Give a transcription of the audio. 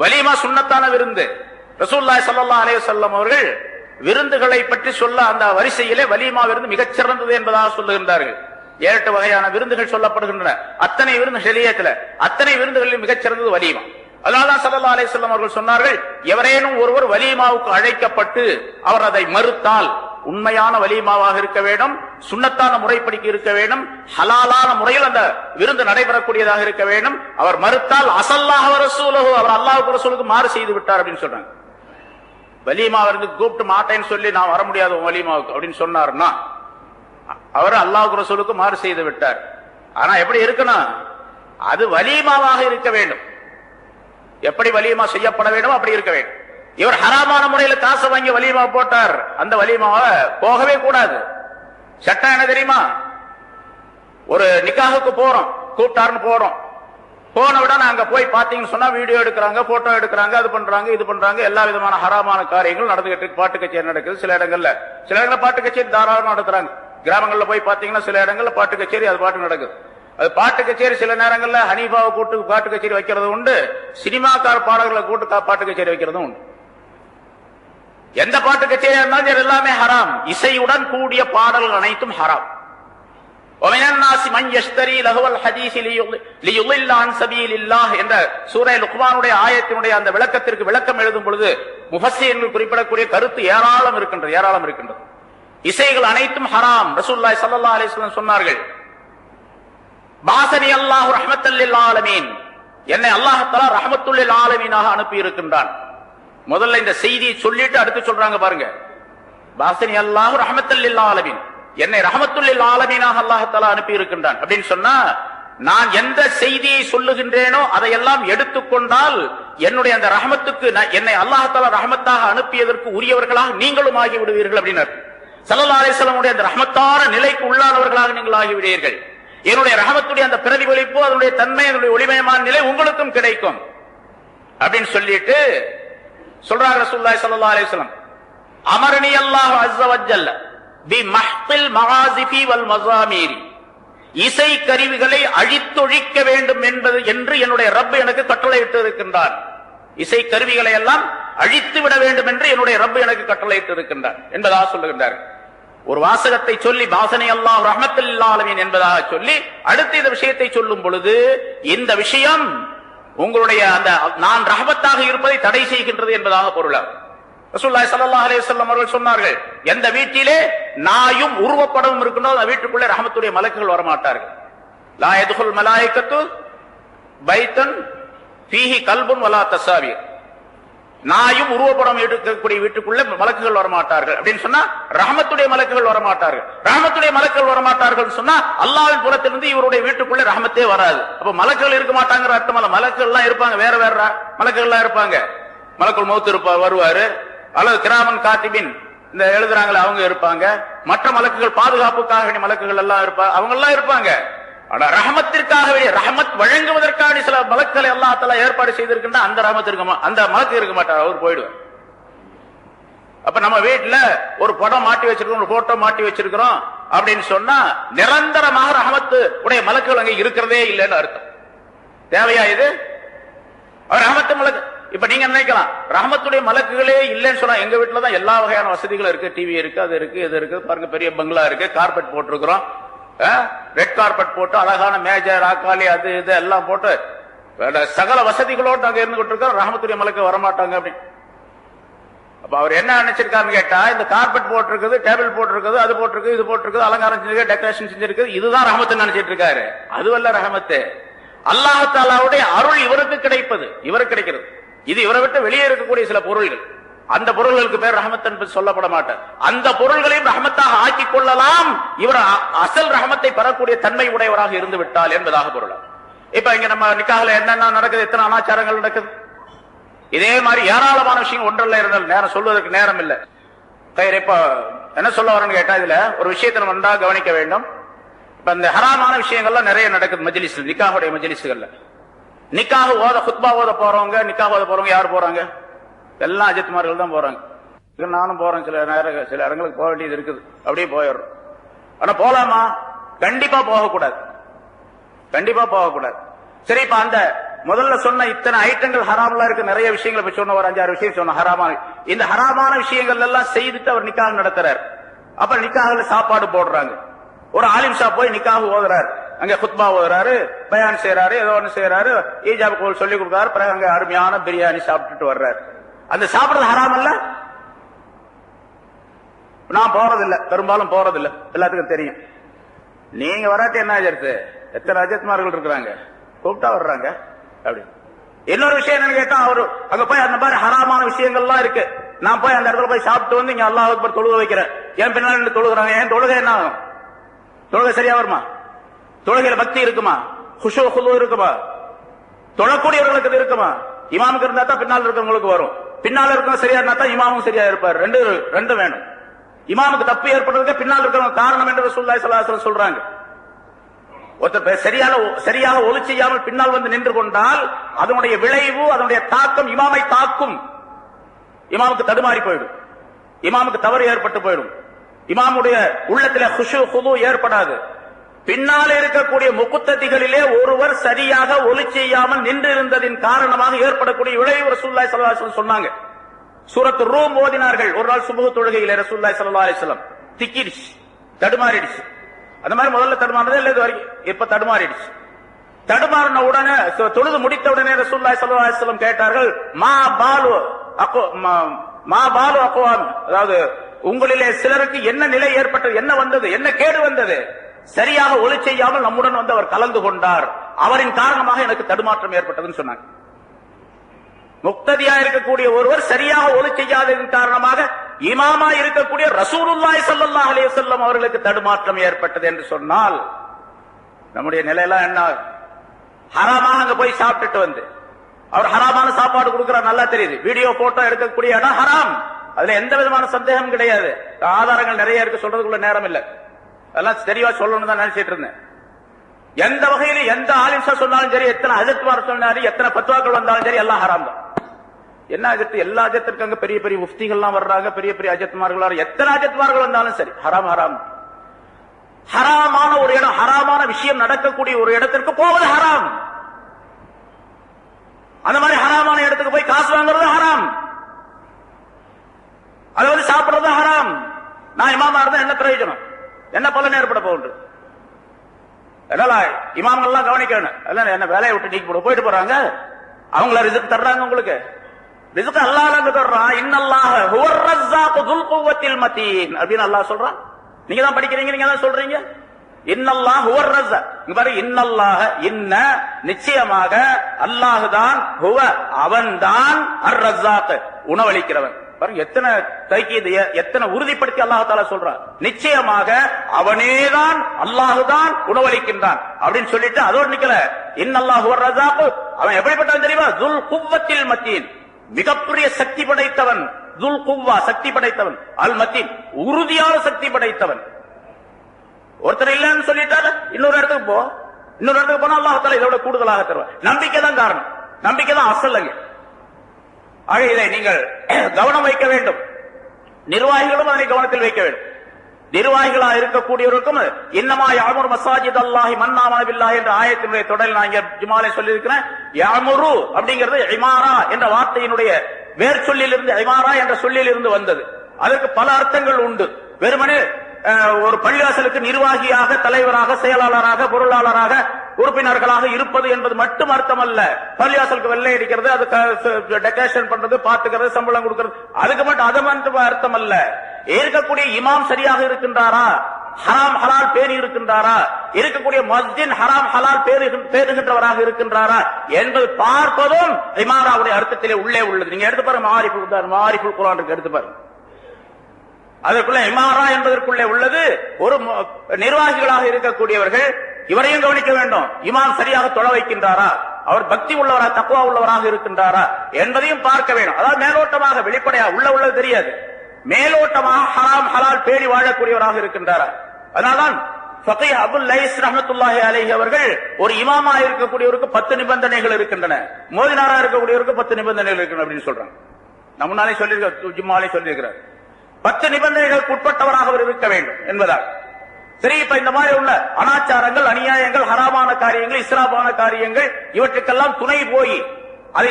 வலிமா சுண்ணத்தான விருந்து. ரசூல்லாய் சல்லா அலைஹி வஸல்லம் அவர்கள் விருந்துகளை பற்றி சொல்ல அந்த வரிசையிலே வலிமா விருந்து மிகச்சிறந்தது என்பதாக சொல்லுகின்றார்கள். ஏழு வகையான விருந்துகள் சொல்லப்படுகின்றன. அத்தனை விருந்து ஷரியத்துல அத்தனை விருந்துகளில் மிகச்சிறந்தது வலிமா. அதனால்தான் சல்லா அலைஹி வஸல்லம் அவர்கள் சொன்னார்கள் எவரேனும் ஒருவர் வலிமாவுக்கு அழைக்கப்பட்டு அவர் அதை மறுத்தால் உண்மையான வலிமாவாக இருக்க வேண்டும் சுண்ணத்தான முறைப்படிக்கு இருக்க வேண்டும் ஹலாலான முறையில் அந்த விருந்து நடைபெறக்கூடியதாக இருக்க வேண்டும். அவர் மறுத்தால் அசல்லாக ரசூலகோ அவர் அல்லாஹ் ரசூலுக்கு மாறு செய்து விட்டார் அப்படின்னு சொல்றாங்க. வலிமா இருந்து கூப்பிட்டு மாட்டேன்னு சொல்லி நான் வர முடியாது உன் வலிமாவுக்கு அப்படின்னு சொன்னார்னா அவர் அல்லாஹ் ரசூலுக்கு மாறு செய்து விட்டார். ஆனா எப்படி இருக்கணும்? அது வலிமாவாக இருக்க வேண்டும். எப்படி வலியுமா செய்யப்பட வேண்டும் அப்படி இருக்க வேண்டும். இவர் ஹராமான முறையில காசு வாங்கி வலிமா போட்டார். அந்த வலிமாவை போகவே கூடாது. சட்டம் என்ன தெரியுமா? ஒரு நிக்காகுக்கு போறோம். கூப்பிட்டாருன்னு போறோம். போன விட அங்க போய் பாத்தீங்கன்னு சொன்னா வீடியோ எடுக்கிறாங்க போட்டோ எடுக்கிறாங்க அது பண்றாங்க இது பண்றாங்க. எல்லா விதமான ஹராமான காரியங்கள் நடந்துகிட்டு இருக்கு. பாட்டு கச்சேரி நடக்குது சில இடங்கள்ல. சில இடங்கள்ல பாட்டு கச்சேரி தாராளமா நடத்துறாங்க. கிராமங்கள்ல போய் பாத்தீங்கன்னா சில இடங்கள்ல பாட்டு கச்சேரி அது பாட்டு நடக்குது. அது பாட்டு கச்சேரி சில நேரங்கள்ல ஹனீஃபாவை கூட்டு பாட்டு கச்சேரி வைக்கிறது உண்டு. சினிமாக்கார பாடல்களை கூட்டு பாட்டு கச்சேரி வைக்கிறதும் உண்டு. எந்த பாட்டு கச்சேரியா இருந்தாலும் எல்லாமே ஹராம். இசையுடன் கூடிய பாடல்கள் அனைத்தும் ஹராம். என்ற சூரை லுக்மானுடைய ஆயத்தினுடைய அந்த விளக்கத்திற்கு விளக்கம் எழுதும் பொழுது முஹசி என்று குறிப்பிடக்கூடிய கருத்து ஏராளம் இருக்கின்றது ஏராளம் இருக்கின்றது. இசைகள் அனைத்தும் ஹராம். ரசூல்லாய் சல்லா அலிஸ்லாம் சொன்னார்கள் பாசனி அல்லாஹு ரஹமத்தல்லில் ஆலமீன். என்னை அல்லாஹத்தலா ரஹமத்துல்லில் ஆலமீனாக அனுப்பி இருக்கின்றான் முதல்ல இந்த செய்தியை சொல்லிட்டு அடுத்து சொல்றாங்க பாருங்க. பாசனி அல்லாஹ் ரஹ்மத்தல்லில் ஆலமீன். என்னை ரஹமத்துல்லில் ஆலமீனாக அல்லாஹத்தலா அனுப்பி இருக்கின்றான் அப்படின்னு சொன்னா நான் எந்த செய்தியை சொல்லுகின்றேனோ அதையெல்லாம் எடுத்துக்கொண்டால் என்னுடைய அந்த ரஹமத்துக்கு நான் என்னை அல்லாஹ் ரஹமத்தாக அனுப்பியதற்கு உரியவர்களாக நீங்களும் ஆகி விடுவீர்கள் அப்படின்னார் சல்லா அலைஹி அந்த ரஹமத்தான நிலைக்கு உள்ளானவர்களாக நீங்கள் ஆகிவிடுவீர்கள். என்னுடைய ரஹமத்துடைய அந்த பிரதிபலிப்பு அதனுடைய தன்மை அதனுடைய ஒளிமயமான நிலை உங்களுக்கும் கிடைக்கும். அப்படின்னு சொல்லிட்டு சொல்றாங்க ரசூலுல்லாஹி ஸல்லல்லாஹு அலைஹி அமரணி அல்லாஹ் அஸ்ஸ பி மஹ்தில் மகாசிபி வல் இசை கருவிகளை அழித்தொழிக்க வேண்டும் என்பது என்று என்னுடைய ரப் எனக்கு கட்டளையிட்டு இருக்கின்றார் இசை கருவிகளை எல்லாம் அழித்து விட வேண்டும் என்று என்னுடைய ரப் எனக்கு கட்டளையிட்டு இருக்கின்றார் என்பதாக சொல்லுகின்றார். ஒரு வாசகத்தை சொல்லி பாசனை அல்லாஹ் ரஹமத்துல்லாலமீன் என்பதாக சொல்லி அடுத்த இந்த விஷயத்தை சொல்லும் பொழுது இந்த விஷயம் உங்களுடைய அந்த நான் ரஹபத்தாக இருப்பதை தடை செய்கின்றது என்பதாக பொருளாகும் ரசூல்லாய் சல்லா அலைஹி அவர்கள் சொன்னார்கள் எந்த வீட்டிலே நாயும் உருவப்படமும் இருக்கணும் அந்த வீட்டுக்குள்ளே ரஹமத்துடைய மலக்குகள் வரமாட்டார்கள். லா யதுகுல் மலாயிகத்து பைத்தன் பீஹி கல்புன் வலா தசாவியர் நாயும் உருவப்படம் எடுக்கக்கூடிய வீட்டுக்குள்ள மலக்குகள் வரமாட்டார்கள். அப்படின்னு சொன்னா ரஹமத்துடைய மலக்குகள் வரமாட்டார்கள். ரஹமத்துடைய மலக்குகள் வரமாட்டார்கள் சொன்னா அல்லாவின் புறத்திலிருந்து இவருடைய வீட்டுக்குள்ள ரஹமத்தே வராது. அப்ப மலக்குகள் இருக்க மாட்டாங்கிற அர்த்தம் அல்ல. மலக்குகள் எல்லாம் இருப்பாங்க. வேற வேற ர- மலக்குகள் எல்லாம் இருப்பாங்க. மலக்குள் மௌத்து இருப்பா வருவாரு. அல்லது கிராமன் காத்திபின் இந்த எழுதுறாங்களே அவங்க இருப்பாங்க. மற்ற மலக்குகள் பாதுகாப்புக்காக மலக்குகள் எல்லாம் இருப்பாங்க அவங்க எல்லாம் இருப்பாங்க. ஆனா ரஹமத்திற்காக வழங்குவதற்கான சில மலக்களை எல்லா ஏற்பாடு செய்திருக்கின்ற அந்த ராமத்தில் இருக்க அந்த மலக்கு இருக்க மாட்டார் அவர் போயிடுவார். அப்ப நம்ம வீட்டுல ஒரு படம் மாட்டி வச்சிருக்கோம் ஒரு போட்டோ மாட்டி வச்சிருக்கிறோம் அப்படின்னு சொன்னா நிரந்தரமாக ரஹமத்து உடைய மலக்குகள் அங்க இருக்கிறதே இல்லைன்னு அர்த்தம். தேவையா இது? ரஹமத்து மலக்கு இப்ப நீங்க நினைக்கலாம் ரஹமத்துடைய மலக்குகளே இல்லைன்னு சொன்னா எங்க வீட்டுல தான் எல்லா வகையான வசதிகளும் இருக்கு. டிவி இருக்கு அது இருக்கு இது இருக்கு பாருங்க பெரிய பங்களா இருக்கு கார்பெட் போட்டிருக்கிறோம். ரெட் கார்பெட் போட்டு அழகான மேஜர் ஆக்காளி அது இது எல்லாம் போட்டு சகல வசதிகளோடு நாங்க இருந்துகிட்டு இருக்கோம் ரஹமத்துரிய மலைக்கு வரமாட்டாங்க அப்படின்னு அப்ப அவர் என்ன நினைச்சிருக்காருன்னு கேட்டா இந்த கார்பெட் போட்டிருக்குது டேபிள் போட்டிருக்குது அது போட்டிருக்கு இது போட்டிருக்குது அலங்காரம் செஞ்சிருக்கு டெக்கரேஷன் செஞ்சிருக்கு. இதுதான் ரஹமத்து நினைச்சிட்டு இருக்காரு. அதுவல்ல ரஹமத்து. அல்லாஹாலாவுடைய அருள் இவருக்கு கிடைப்பது. இவருக்கு கிடைக்கிறது. இது இவரை விட்டு வெளியே இருக்கக்கூடிய சில பொருள்கள். அந்த பொருள்களுக்கு பேர் ரஹமத் என்பது சொல்லப்பட மாட்டார். அந்த பொருள்களையும் ரஹமத்தாக ஆக்கிக் கொள்ளலாம். இவர் அ- அசல் ரஹமத்தை பெறக்கூடிய தன்மை உடையவராக இருந்து விட்டால் என்பதாக பொருள். இப்ப இங்க நம்ம நிக்காகல என்னென்ன நடக்குது? எத்தனை அனாச்சாரங்கள் நடக்குது? இதே மாதிரி ஏராளமான விஷயம் ஒன்றல்ல இருந்தால் நேரம் சொல்வதற்கு நேரம் இல்லை. இப்ப என்ன சொல்ல வரேன்னு கேட்டா இதுல ஒரு விஷயத்தை நம்ம நன்றாக கவனிக்க வேண்டும். இப்ப இந்த ஹராமான விஷயங்கள்லாம் நிறைய நடக்குது மஜிலிஸ் நிக்காஹுடைய மஜ்லிஸ்கள்ல. நிக்காக ஓத குத்பா ஓத போறவங்க நிக்காக ஓத போறவங்க யார் போறாங்க? எல்லாம் அஜித்மார்கள் தான் போறாங்க. நானும் போறேன். சில நேரம் சில இடங்களுக்கு போக வேண்டியது இருக்குது. அப்படியே போயிடுறோம். ஆனா போலாமா? கண்டிப்பா போகக்கூடாது. கண்டிப்பா போகக்கூடாது. சரி இப்ப அந்த முதல்ல சொன்ன இத்தனை ஐட்டங்கள் ஹராம்ல இருக்கு. நிறைய விஷயங்களை இப்ப சொன்ன ஒரு அஞ்சாறு விஷயம் சொன்ன ஹராமான இந்த ஹராமான விஷயங்கள் எல்லாம் செய்துட்டு அவர் நிக்காக நடத்துறாரு. அப்ப நிக்காகல சாப்பாடு போடுறாங்க. ஒரு ஆலிம் ஷா போய் நிக்காக ஓதுறாரு. அங்க குத்பா ஓதுறாரு பயான் செய்யறாரு ஏதோ ஒன்று செய்யறாரு ஈஜாபு கோல் சொல்லி கொடுக்குறாரு பிறகு அங்க அருமையான பிரியாணி சாப்பிட்டுட்டு வர்றாரு. அந்த சாப்பிடுறது ஹராம் அல்ல? நான் போறதில்ல. பெரும்பாலும் போறதில்ல. எல்லாத்துக்கும் தெரியும். நீங்க வராட்டி என்ன ஆச்சு? எத்தனை அஜித்மார்கள் இருக்கிறாங்க? கூப்பிட்டா வர்றாங்க. அப்படி. இன்னொரு விஷயம் என்னன்னு கேட்டா அவரு அங்க போய் அந்த மாதிரி ஹராமான விஷயங்கள்லாம் இருக்கு. நான் போய் அந்த இடத்துல போய் சாப்பிட்டு வந்து இங்க அல்லாஹ் அக்பர் தொழுக வைக்கிறேன் என் பின்னாடி தொழுகிறாங்க? ஏன் தொழுகை என்ன ஆகும்? தொழுகை சரியா வருமா? தொழுகையில பக்தி இருக்குமா? ஹுஷு குழு இருக்குமா? தொழக்கூடியவர்களுக்கு இருக்குமா? இமாமுக்கு இருந்தா தான் பின்னால் இருக்கிறவங்களுக்கு வரும். பின்னால் இருக்கவங்க சரியா இருந்தா தான் இமாமும் சரியா இருப்பார். ரெண்டு ரெண்டு வேணும். இமாமுக்கு தப்பு ஏற்படுறதுக்கு பின்னால் இருக்கிறவங்க காரணம் என்று ரசூலுல்லாஹி ஸல்லல்லாஹு சொல்றாங்க. ஒருத்தர் பே- சரியாக சரியாக ஒளி செய்யாமல் பின்னால் வந்து நின்று கொண்டால் அதனுடைய விளைவு அதனுடைய தாக்கம் இமாமை தாக்கும். இமாமுக்கு தடுமாறி போயிடும். இமாமுக்கு தவறு ஏற்பட்டு போயிடும். இமாமுடைய உள்ளத்தில் ஹுஷு குது ஏற்படாது. பின்னால் இருக்கக்கூடிய முக்குத்ததிகளிலே ஒருவர் சரியாக ஒளி செய்யாமல் நின்று இருந்ததின் காரணமாக ஏற்படக்கூடிய விளைவு ரசூல்லாய் ஸல்லல்லாஹு சொன்னாங்க. சூரத்து ரூம் ஓதினார்கள். ஒரு நாள் சுமூக தொழுகையில ரசூல்லாய் சல்லா அலிஸ்லாம் திக்கிடுச்சு. தடுமாறிடுச்சு. அந்த மாதிரி முதல்ல தடுமாறினதே இல்லை இது வரைக்கும்? இப்ப தடுமாறிடுச்சு. தடுமாறின உடனே தொழுது முடித்த உடனே ரசூல்லாய் சல்லா அலிஸ்லாம் கேட்டார்கள் மா பாலு அக்கோ மா- மா பாலு அக்கோவாமி அதாவது உங்களிலே சிலருக்கு என்ன நிலை ஏற்பட்டது? என்ன வந்தது? என்ன கேடு வந்தது? சரியாக ஒளி செய்யாமல் நம்முடன் வந்து அவர் கலந்து கொண்டார். அவரின் காரணமாக எனக்கு தடுமாற்றம் ஏற்பட்டதுன்னு சொன்னாங்க. முக்ததியா இருக்கக்கூடிய ஒருவர் சரியாக ஒளி செய்யாததன் காரணமாக இமாமா இருக்கக்கூடிய ரசூலுல்லாய் சல்லா அலைஹி செல்லம் அவர்களுக்கு தடுமாற்றம் ஏற்பட்டது என்று சொன்னால் நம்முடைய நிலையெல்லாம் என்ன? ஹராமாக அங்க போய் சாப்பிட்டுட்டு வந்து. அவர் ஹராமான சாப்பாடு கொடுக்கிறார் நல்லா தெரியுது. வீடியோ போட்டோ எடுக்கக்கூடிய இடம் ஹராம். அதுல எந்த விதமான சந்தேகம் கிடையாது. ஆதாரங்கள் நிறைய இருக்கு சொல்றதுக்குள்ள நேரம் இல்லை. அதெல்லாம் தெளிவா சொல்லணும்னு தான் நினைச்சிட்டு இருந்தேன். எந்த வகையில எந்த ஆலிம்சா சொன்னாலும் சரி எத்தனை அஜத்மார் சொன்னாலும் எத்தனை பத்துவாக்கள் வந்தாலும் சரி எல்லாம் ஹராம் தான். என்ன அஜத்து? எல்லா அஜத்திற்கு அங்க பெரிய பெரிய முஃப்திகள்லாம் வர்றாங்க பெரிய பெரிய அஜத்மார்கள் எத்தனை அஜத்மார்கள் வந்தாலும் சரி ஹராம் ஹராம். ஹராமான ஒரு இடம் ஹராமான விஷயம் நடக்கக்கூடிய ஒரு இடத்திற்கு போவது ஹராம். அந்த மாதிரி ஹராமான இடத்துக்கு போய் காசு வாங்குறது ஹராம். அதாவது சாப்பிடுறது ஹராம். நான் இமாமா இருந்தா என்ன பிரயோஜனம்? என்ன பலன் ஏற்பட போகுது? அதனால இமாம்கள்லாம் கவனிக்கணும். அதெல்லாம் என்ன வேலையை விட்டு நீக்கி போட போயிட்டு போறாங்க? அவங்கள ரிசுக்கு தர்றாங்க உங்களுக்கு. ரிசுக்கு அல்லாஹ் அங்க தர்றான் இன்னல்லாஹ ஹுவர் ரஸ்ஸாக்கு துல் குவத்தில் மத்தீன். அப்படின்னு அல்லாஹ் சொல்றான். நீங்க தான் படிக்கிறீங்க நீங்க தான் சொல்றீங்க? இன்னல்லாஹ் ஹுவர் ரஸ்ஸா. இங்க பாரு இன்னல்லாஹ இன்ன நிச்சயமாக அல்லாஹ் தான் ஹுவ அவன்தான் அர் ரஸ்ஸாக் உணவளிக்கிறவன். பாருங்க எத்தனை தைக்கியது எத்தனை உறுதிப்படுத்தி அல்லாஹால சொல்றான். நிச்சயமாக அவனேதான் அல்லாஹுதான் உணவளிக்கின்றான் அப்படின்னு சொல்லிட்டு அதோடு நிக்கல. இன்னல்லாஹு வர் அவன் எப்படிப்பட்டவன் தெரியுமா? துல் குவ்வத்தில் மத்தீன். மிகப்பெரிய சக்தி படைத்தவன். துல் குவ்வா சக்தி படைத்தவன். அல் மத்தீன் உறுதியான சக்தி படைத்தவன். ஒருத்தர் இல்லைன்னு சொல்லிட்டாரு இன்னொரு இடத்துக்கு போ. இன்னொரு இடத்துக்கு போனா அல்லாஹால இதோட கூடுதலாக தருவான். நம்பிக்கை தான் காரணம். நம்பிக்கை தான் அசல் ஆக இதை நீங்கள் கவனம் வைக்க வேண்டும். நிர்வாகிகளும் அதனை கவனத்தில் வைக்க வேண்டும். நிர்வாகிகளா இருக்கக்கூடியவருக்கும் இன்னமா யாமுர் மசாஜித் அல்லாஹி மன்னாமன என்ற ஆயத்தினுடைய தொடரில் நான் இங்கே ஜுமாலே சொல்லியிருக்கிறேன். யாமுரு அப்படிங்கிறது இமாரா என்ற வார்த்தையினுடைய வேர் சொல்லிலிருந்து இமாரா என்ற சொல்லிலிருந்து வந்தது. அதற்கு பல அர்த்தங்கள் உண்டு. வெறுமனே ஒரு பள்ளிவாசலுக்கு நிர்வாகியாக தலைவராக செயலாளராக பொருளாளராக உறுப்பினர்களாக இருப்பது என்பது மட்டும் அர்த்தம் அல்ல பள்ளியாசலுக்கு வெள்ளை அடிக்கிறது அது டெக்கரேஷன் பண்றது பாத்துக்கிறது சம்பளம் கொடுக்கிறது. அதுக்கு மட்டும் அது மட்டும் அர்த்தம் அல்ல இருக்கக்கூடிய இமாம் சரியாக இருக்கின்றாரா? ஹராம் ஹலால் பேர் இருக்கின்றாரா? இருக்கக்கூடிய மஸ்ஜின் ஹராம் ஹலால் பேருகின்றவராக இருக்கின்றாரா? என்பது பார்ப்பதும் இமாராவுடைய அர்த்தத்திலே உள்ளே உள்ளது. நீங்க எடுத்து பாருங்க மாரிஃபுல் மாரிஃபுல் குரான் இருக்கு எடுத்து பாருங்க. அதற்குள்ள இமாரா என்பதற்குள்ளே உள்ளது. ஒரு நிர்வாகிகளாக இருக்கக்கூடியவர்கள் இவரையும் கவனிக்க வேண்டும். இமாம் சரியாக தொழ வைக்கின்றாரா? அவர் பக்தி உள்ளவரா தக்குவா உள்ளவராக இருக்கின்றாரா? என்பதையும் பார்க்க வேண்டும். அதாவது மேலோட்டமாக வெளிப்படையா உள்ள உள்ளது தெரியாது. மேலோட்டமாக ஹராம் ஹலால் பேணி வாழக்கூடியவராக இருக்கின்றாரா? அதனால்தான் அபுல் லைஸ் ரஹமத்துல்லாஹி அலைஹி அவர்கள் ஒரு இமாமா இருக்கக்கூடியவருக்கு பத்து நிபந்தனைகள் இருக்கின்றன. மோதினாரா இருக்கக்கூடியவருக்கு பத்து நிபந்தனைகள் இருக்கின்றன அப்படின்னு சொல்றாங்க. நம்ம முன்னாலே சொல்லியிருக்க ஜும்மாலே சொல்லியிருக்கிறார். பத்து நிபந்தனைகளுக்கு உட்பட்டவராக அவர் இருக்க வேண்டும் என்பதால். சரி இப்ப இந்த மாதிரி உள்ள அனாச்சாரங்கள் அநியாயங்கள் ஹராமான காரியங்கள் இஸ்லாமான காரியங்கள் இவற்றுக்கெல்லாம் துணை போய் அதை